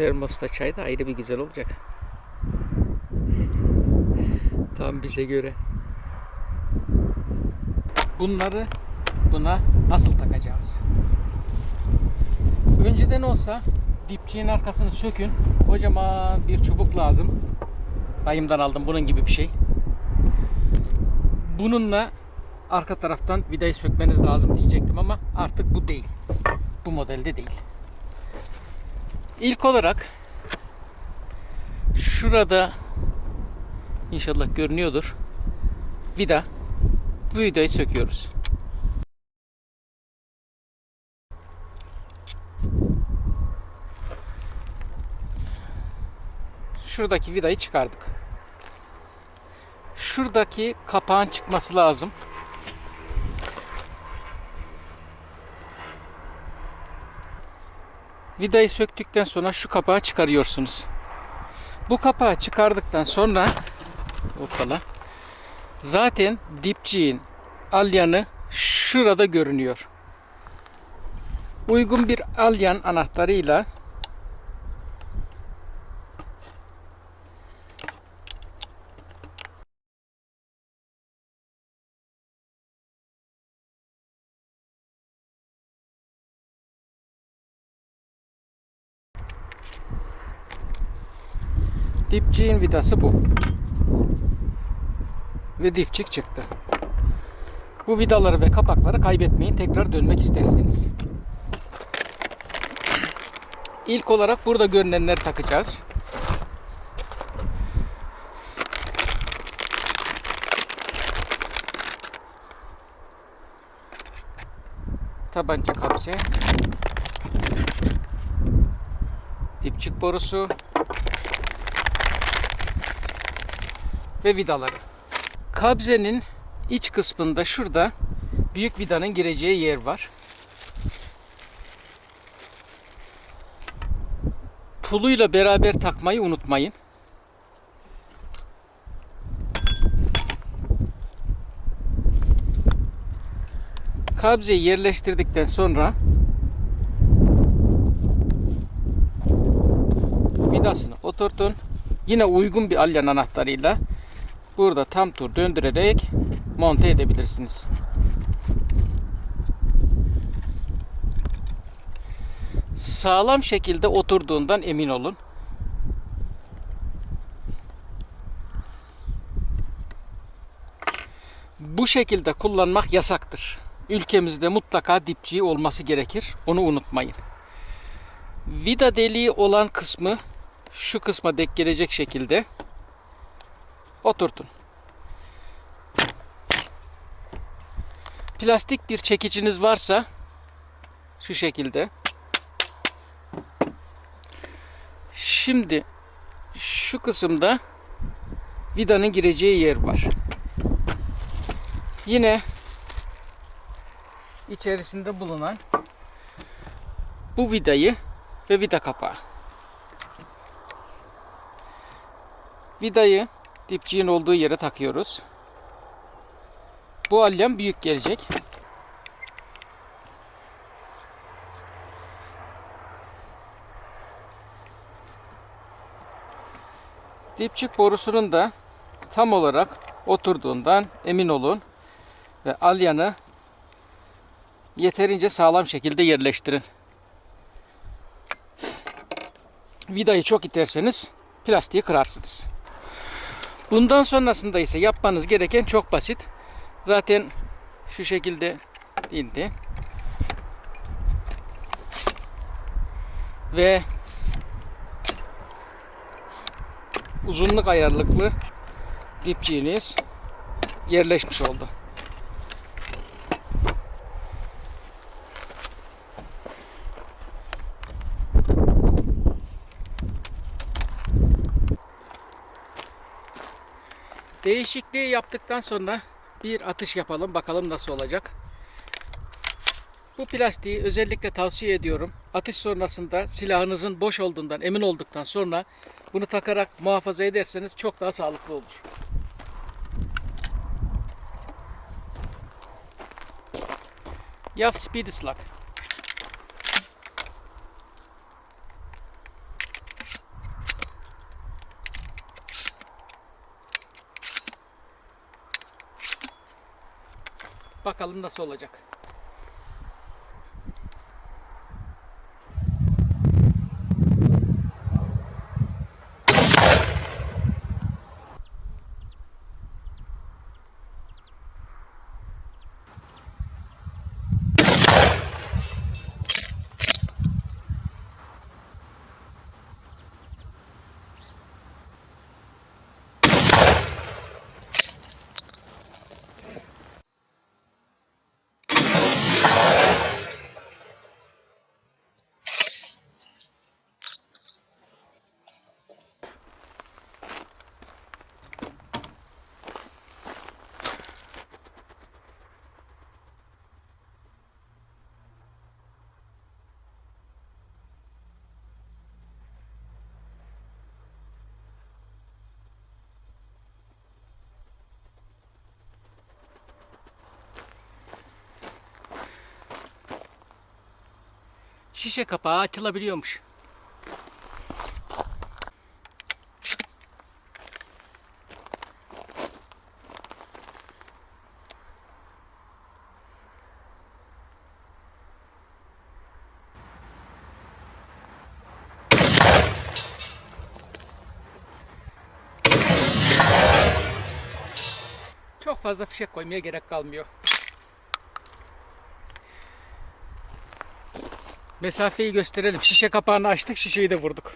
termosta çay da ayrı bir güzel olacak. Tam bize göre. Bunları buna nasıl takacağız? Önceden olsa dipçiğin arkasını sökün. Kocaman bir çubuk lazım. Dayımdan aldım bunun gibi bir şey. Bununla arka taraftan vidayı sökmeniz lazım diyecektim ama artık bu değil. Bu modelde değil. İlk olarak şurada inşallah görünüyordur. Vida. Bu vidayı söküyoruz. Şuradaki vidayı çıkardık. Şuradaki kapağın çıkması lazım. Vidayı söktükten sonra şu kapağı çıkarıyorsunuz. Bu kapağı çıkardıktan sonra hoppala, zaten dipçiğin alyanı şurada görünüyor. Uygun bir alyan anahtarıyla Dipçiğin vidası bu. Ve dipçik çıktı. Bu vidaları ve kapakları kaybetmeyin tekrar dönmek isterseniz. İlk olarak burada görünenleri takacağız. Tabanca kapse. Dipçik borusu. Ve vidaları. Kabzenin iç kısmında şurada büyük vidanın gireceği yer var. Puluyla beraber takmayı unutmayın. Kabzeyi yerleştirdikten sonra vidasını oturtun. Yine uygun bir alyan anahtarıyla burada tam tur döndürerek monte edebilirsiniz. Sağlam şekilde oturduğundan emin olun. Bu şekilde kullanmak yasaktır. Ülkemizde mutlaka dipçiği olması gerekir. Onu unutmayın. Vida deliği olan kısmı şu kısma dek gelecek şekilde oturtun. Plastik bir çekiciniz varsa şu şekilde. Şimdi şu kısımda vidanın gireceği yer var. Yine içerisinde bulunan bu vidayı ve vida kapağı. Vidayı dipçiğin olduğu yere takıyoruz. Bu alyan büyük gelecek. Dipçik borusunun da tam olarak oturduğundan emin olun ve alyanı yeterince sağlam şekilde yerleştirin. Vidayı çok iterseniz plastiği kırarsınız. Bundan sonrasında ise yapmanız gereken çok basit. Zaten şu şekilde indi. Ve uzunluk ayarlıklı dipçiğiniz yerleşmiş oldu. Değişikliği yaptıktan sonra bir atış yapalım. Bakalım nasıl olacak. Bu plastiği özellikle tavsiye ediyorum. Atış sonrasında silahınızın boş olduğundan emin olduktan sonra bunu takarak muhafaza ederseniz çok daha sağlıklı olur. Yaf Speedy Slug. Bakalım nasıl olacak. Şişe kapağı açılabiliyormuş. Çok fazla fişek koymaya gerek kalmıyor. Mesafeyi gösterelim. Şişe kapağını açtık, şişeyi de vurduk.